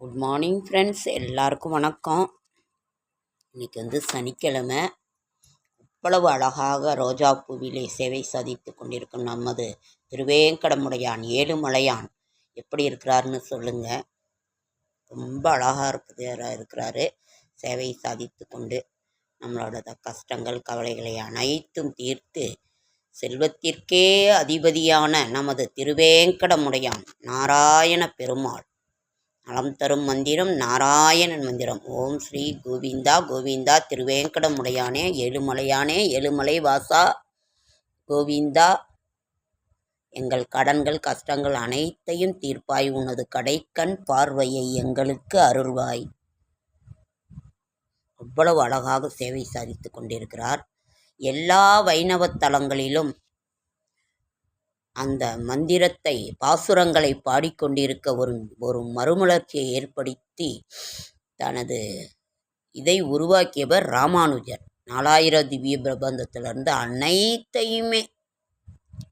Good morning friends எல்லாருக்கும் வணக்கம். இன்னைக்கு வந்து சனிக்கிழமை. இவ்வளவு அழகாக ரோஜா பூவிலே சேவை சாதித்து கொண்டிருக்கும் நமது திருவேங்கடமுடையான் ஏழுமலையான் எப்படி இருக்கிறாருன்னு சொல்லுங்கள் ரொம்ப அழகாக இருக்குது இருக்கிறாரு. சேவை சாதித்து கொண்டு நம்மளோட கஷ்டங்கள் கவலைகளை அனைத்தும் தீர்த்து செல்வத்திற்கே அதிபதியான நமது திருவேங்கடமுடையான் நாராயண பெருமாள். நலம் தரும் மந்திரம் நாராயணன் மந்திரம். ஓம் ஸ்ரீ கோவிந்தா கோவிந்தா திருவேங்கடமுடையானே ஏழுமலையானே ஏழுமலை வாசா கோவிந்தா. எங்கள் கடன்கள் கஷ்டங்கள் அனைத்தையும் தீர்ப்பாய். உனது கடைக்கண் பார்வையை எங்களுக்கு அருள்வாய். அவ்வளவு அழகாக சேவை சாதித்து கொண்டிருக்கிறார். எல்லா வைணவ தலங்களிலும் அந்த மந்திரத்தை பாசுரங்களை பாடிக்கொண்டிருக்க ஒரு ஒரு மறுமலர்ச்சியை ஏற்படுத்தி தனது இதை உருவாக்கியவர் ராமானுஜர். நாலாயிர திவ்ய பிரபந்தத்திலிருந்து அனைத்தையுமே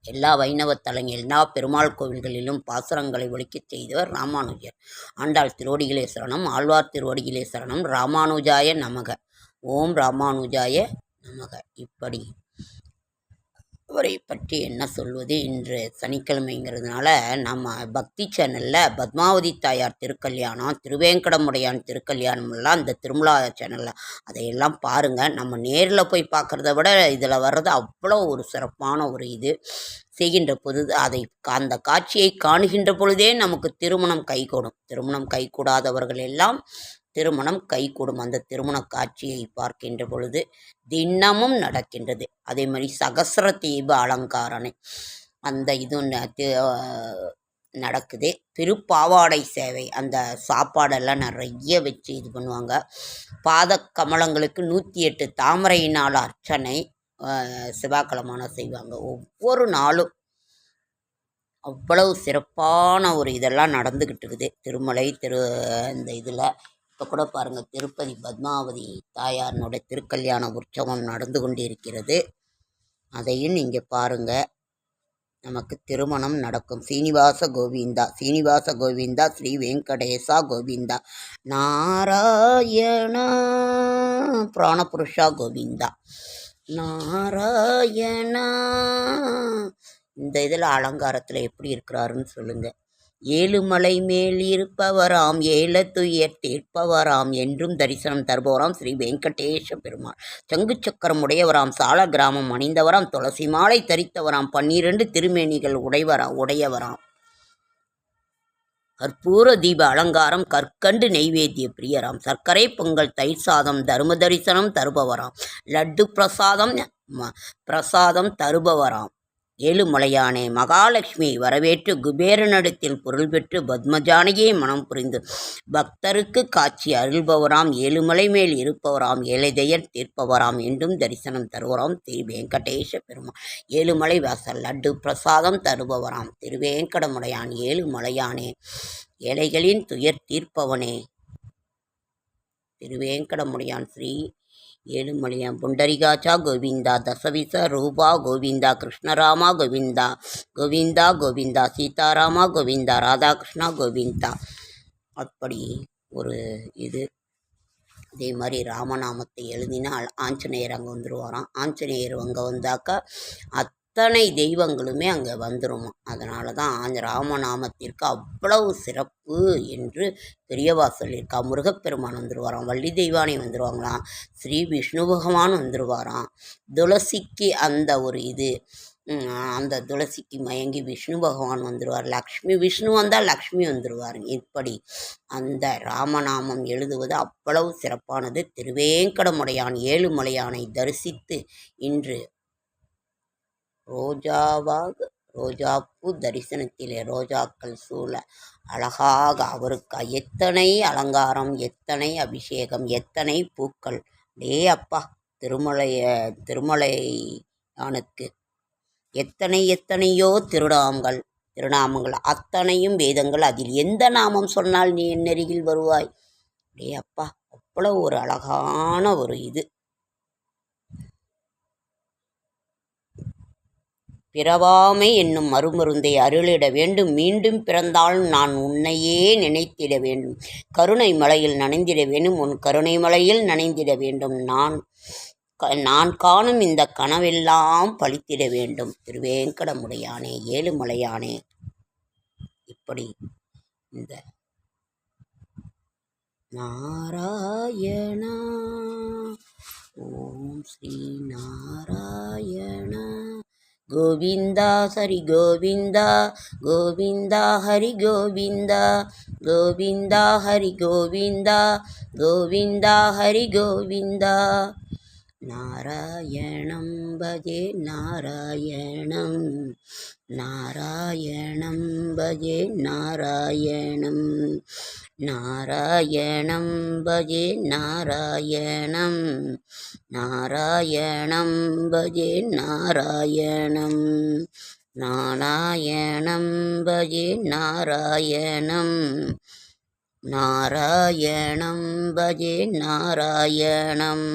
எல்லா வைணவ தலங்க எல்லா பெருமாள் கோவில்களிலும் பாசுரங்களை ஒழிக்கச் செய்தவர் ராமானுஜர். ஆண்டாள் திருவடிகளே சரணம் ஆழ்வார் திருவடிகளே சரணம் ராமானுஜாய நமக. ஓம் ராமானுஜாய நமக. இப்படி அவரை பற்றி என்ன சொல்வது? இன்று சனிக்கிழமைங்கிறதுனால நம்ம பக்தி சேனலில் பத்மாவதி தாயார் திருக்கல்யாணம் திருவேங்கடமுடையான் திருக்கல்யாணம்லாம் இந்த திருமலா சேனலில் அதையெல்லாம் பாருங்கள் நம்ம நேரில் போய் பார்க்குறத விட இதில் வர்றது அவ்வளோ ஒரு சிறப்பான ஒரு இது செய்கின்ற பொழுது அதை அந்த காட்சியை காணுகின்ற பொழுதே நமக்கு திருமணம் கைகூடும். திருமணம் கைகூடாதவர்கள் எல்லாம் திருமணம் கைகூடும் அந்த திருமண காட்சியை பார்க்கின்ற பொழுது தினமும் நடக்கின்றது. அதே மாதிரி சகசர தீப அலங்காரணை. அந்த இது ந- தி- நடக்குது. திருப்பாவாடை சேவை. அந்த சாப்பாடெல்லாம் நிறைய வச்சு இது பண்ணுவாங்க. பாத கமலங்களுக்கு நூற்றி எட்டு தாமரையினால் அர்ச்சனை ஆஹ் செவ்வாய்க்கிழமான செய்வாங்க. ஒவ்வொரு நாளும் அவ்வளவு சிறப்பான ஒரு இதெல்லாம் நடந்துக்கிட்டு இருக்குது. திருமலை திரு இந்த இதில். இப்போ கூட பாருங்கள் திருப்பதி பத்மாவதி தாயாரினுடைய திருக்கல்யாண உற்சவம் நடந்து கொண்டிருக்கிறது. அதையும் நீங்கள் பாருங்கள் நமக்கு திருமணம் நடக்கும். சீனிவாச கோவிந்தா சீனிவாச கோவிந்தா ஸ்ரீ வெங்கடேசா கோவிந்தா நாராயணா பிராணபுருஷா கோவிந்தா நாராயணா. இந்த இதில் அலங்காரத்தில் எப்படி இருக்கிறாருன்னு சொல்லுங்கள் ஏழுமலை மேல் இருப்பவராம் ஏலத்துயர் தீர்ப்பவராம் என்றும் தரிசனம் தருபவராம் ஸ்ரீ வெங்கடேஷ பெருமாள். சங்கு சக்கரம் உடையவராம் சால கிராமம் அணிந்தவராம் துளசி மாலை தரித்தவராம் பன்னிரண்டு திருமேனிகள் உடையவரா உடையவராம். கற்பூர தீப அலங்காரம் கற்கண்டு நெய்வேத்திய பிரியராம். சர்க்கரை பொங்கல் தயிர் சாதம் தர்ம தரிசனம் தருபவராம். லட்டு பிரசாதம் ம- பிரசாதம் தருபவராம். ஏழுமலையானே. மகாலட்சுமி வரவேற்று குபேரனிடத்தில் பொருள் பெற்று பத்மஜானையே மனம் புரிந்து பக்தருக்கு காட்சி அருள்பவராம் ஏழுமலை மேல் இருப்பவராம் ஏழைதையர் தீர்ப்பவராம் என்றும் தரிசனம் தருவராம். திரு வெங்கடேஷ பெருமாள் ஏழுமலை வாசல் லட்டு பிரசாதம் தருபவராம். திருவேங்கடமுடையான் ஏழுமலையானே ஏழைகளின் துயர் தீர்ப்பவனே. திருவேங்கடமுடையான் ஸ்ரீ ஏழுமலையான் புண்டரிகாச்சா கோவிந்தா தசவிச ரூபா கோவிந்தா கிருஷ்ணராமா கோவிந்தா கோவிந்தா கோவிந்தா சீதாராமா கோவிந்தா ராதாகிருஷ்ணா கோவிந்தா. அப்படி ஒரு இது. அதே மாதிரி ராமநாமத்தை எழுதினால் ஆஞ்சநேயர் அங்கே வந்துடுவாராம் ஆஞ்சநேயர் அங்கே வந்தாக்கா அத் அத்தனை தெய்வங்களுமே அங்கே வந்துருமா. அதனால தான் ஆஞ்ச ராமநாமத்திற்கு அவ்வளவு சிறப்பு என்று பெரியவா சொல்லியிருக்கா. முருகப்பெருமான் வந்துடுவாராம் வள்ளி தெய்வானை வந்துடுவாங்களாம் ஸ்ரீ விஷ்ணு பகவான் வந்துடுவாராம் துளசிக்கு அந்த ஒரு இது. அந்த துளசிக்கு மயங்கி விஷ்ணு பகவான் வந்துடுவார் லக்ஷ்மி விஷ்ணு வந்தால் லக்ஷ்மி வந்துடுவார் இப்படி அந்த ராமநாமம் எழுதுவது அவ்வளவு சிறப்பானது. திருவேங்கடமுடையான் ஏழுமலையானை தரிசித்து இன்று ரோஜாவாக ரோஜாப்பூ தரிசனத்திலே ரோஜாக்கள் சூழ அழகாக அவருக்கு எத்தனை அலங்காரம் எத்தனை அபிஷேகம் எத்தனை பூக்கள். டே அப்பா திருமலைய திருமலையானுக்கு எத்தனை எத்தனையோ திருநாமங்கள் திருநாமங்கள். அத்தனையும் வேதங்கள் அதில். எந்த நாமம் சொன்னால் நீ என் நெருகில் வருவாய்? டே அப்பா அவ்வளோ ஒரு அழகான ஒரு இது. பிறவாமை என்னும் மறுமருந்தை அருளிட வேண்டும். மீண்டும் பிறந்தால் நான் உன்னையே நினைத்திட வேண்டும். கருணை மலையில் நனைந்திட வேண்டும். உன் கருணை மலையில் நனைந்திட வேண்டும். நான் நான் காணும் இந்த கனவெல்லாம் பழித்திட வேண்டும். திருவேங்கடமுடையானே ஏழுமலையானே. இப்படி இந்த நாராயணா. ஓம் ஸ்ரீ நாராயண. கோவிந்தா ஹரி கோவிந்தா கோவிந்தா ஹரி கோவிந்தா கோவிந்தா ஹரி கோவிந்தா கோவிந்தா ஹரி கோவிந்தா. நாராயணம் பஜே நாராயணம் நாராயணம் பஜே நாராயணம். நாராயணம் பஜே நாராயணம். நாராயணம் பஜே நாராயணம். நாராயணம் பஜே நாராயணம். நாராயணம் பஜே நாராயணம்.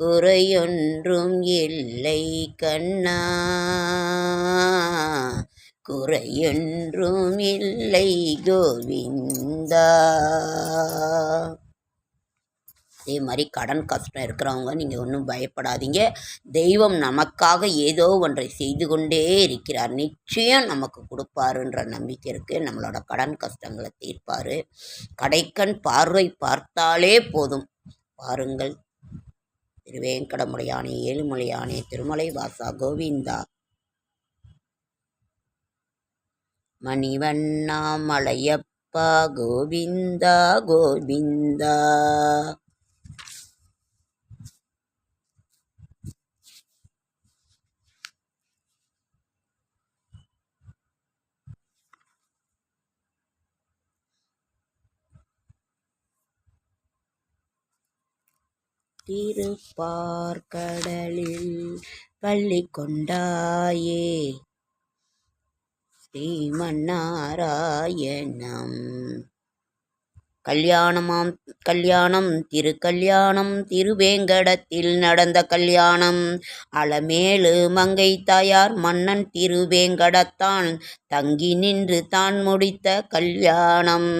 குறையொன்றும் இல்லை கண்ணா. குறையொன்றும் இல்லை கோவிந்தா. அதே மாதிரி கடன் கஷ்டம் இருக்கிறவங்க நீங்கள் ஒன்றும் பயப்படாதீங்க. தெய்வம் நமக்காக ஏதோ ஒன்றை செய்து கொண்டே இருக்கிறார். நிச்சயம் நமக்கு கொடுப்பாருன்ற நம்பிக்கை இருக்குது நம்மளோட கடன் கஷ்டங்களை தீர்ப்பார். கடைக்கண் பார்வை பார்த்தாலே போதும். பாருங்கள் திருவேங்கடமுடையானே ஏழுமலையானே திருமலை வாசா கோவிந்தா. மணிவண்ணா மலையப்பா கோவிந்தா கோவிந்தா. திருப்பார்கடலில் பள்ளி கொண்டாயே ஸ்ரீமன்னாராயணம். கல்யாணமாம் கல்யாணம் திரு கல்யாணம் திருவேங்கடத்தில் நடந்த கல்யாணம். அலமேலு மங்கை தாயார் மன்னன் திருவேங்கடத்தான் தங்கி நின்று தான் முடித்த கல்யாணம்.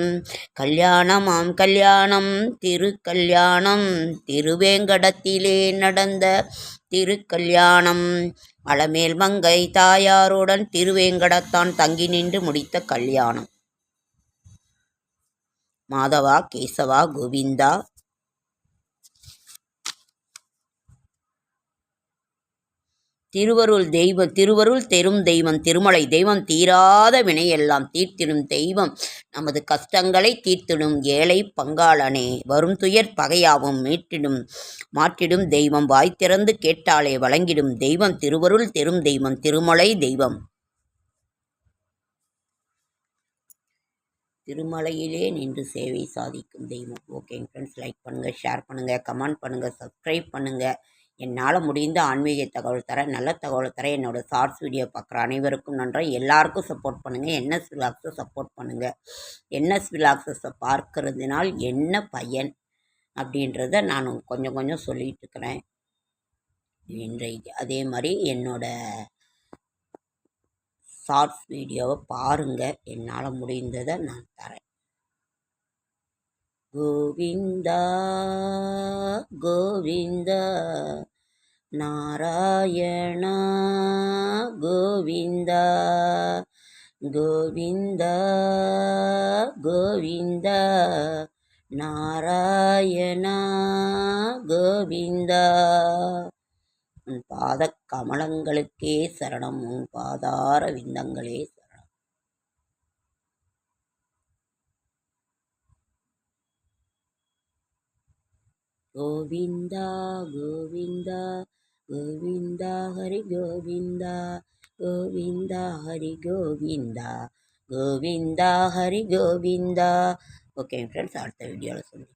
கல்யாணமாம் கல்யாணம் திரு கல்யாணம் திருவேங்கடத்திலே நடந்த திருக்கல்யாணம். அலமேல் மங்கை தாயாருடன் திருவேங்கடத்தான் தங்கி நின்று முடித்த கல்யாணம். மாதவா கேசவா கோவிந்தா. திருவருள் தெய்வம் திருவருள் தெரும் தெய்வம் திருமலை தெய்வம் தீராத வினையெல்லாம் தீர்த்திடும் தெய்வம். நமது கஷ்டங்களை தீர்த்திடும் ஏழை பங்காளனே வரும் துயர் பகையாவும் மீட்டிடும் மாற்றிடும் தெய்வம். வாய் திறந்து கேட்டாலே வழங்கிடும் தெய்வம். திருவருள் தெரும் தெய்வம் திருமலை தெய்வம். திருமலையிலே நின்று சேவை சாதிக்கும் தெய்வம். ஓகேங்க ஃப்ரெண்ட்ஸ் லைக் பண்ணுங்கள் ஷேர் பண்ணுங்கள் கமெண்ட் பண்ணுங்கள் சப்ஸ்கிரைப் பண்ணுங்கள் என்னால் முடிந்த ஆன்மீக தகவல் தர நல்ல தகவல் தர என்னோடய ஷார்ட்ஸ் வீடியோ பார்க்குற அனைவருக்கும் நன்றி. எல்லாருக்கும் சப்போர்ட் பண்ணுங்கள் என்எஸ் விலாக்ஸை சப்போர்ட் பண்ணுங்கள் என்எஸ் விலாக்ஸஸை பார்க்கறதுனால் என்ன பயன்? அப்படின்றத நான் கொஞ்சம் கொஞ்சம் சொல்லிகிட்டு இருக்கிறேன். இன்றைக்கு அதே மாதிரி என்னோடய ஷார்ட்ஸ் வீடியோவை பாருங்கள் என்னால் முடிந்ததை நான் தரேன். கோவிந்தா கோவிந்தா நாராயணா கோவிந்தா கோவிந்தா கோவிந்தா நாராயணா கோவிந்தா. உன் பாத கமலங்களுக்கே சரணம் உன் பாதார விந்தங்களே சரணம். கோவிந்தா கோவிந்தா கோவிந்தா ஹரி கோவிந்தா கோவிந்தா ஹரி கோவிந்தா கோவிந்தா ஹரி கோவிந்தா. ஓகே ஃப்ரெண்ட்ஸ் அடுத்த வீடியோவில் சொல்லி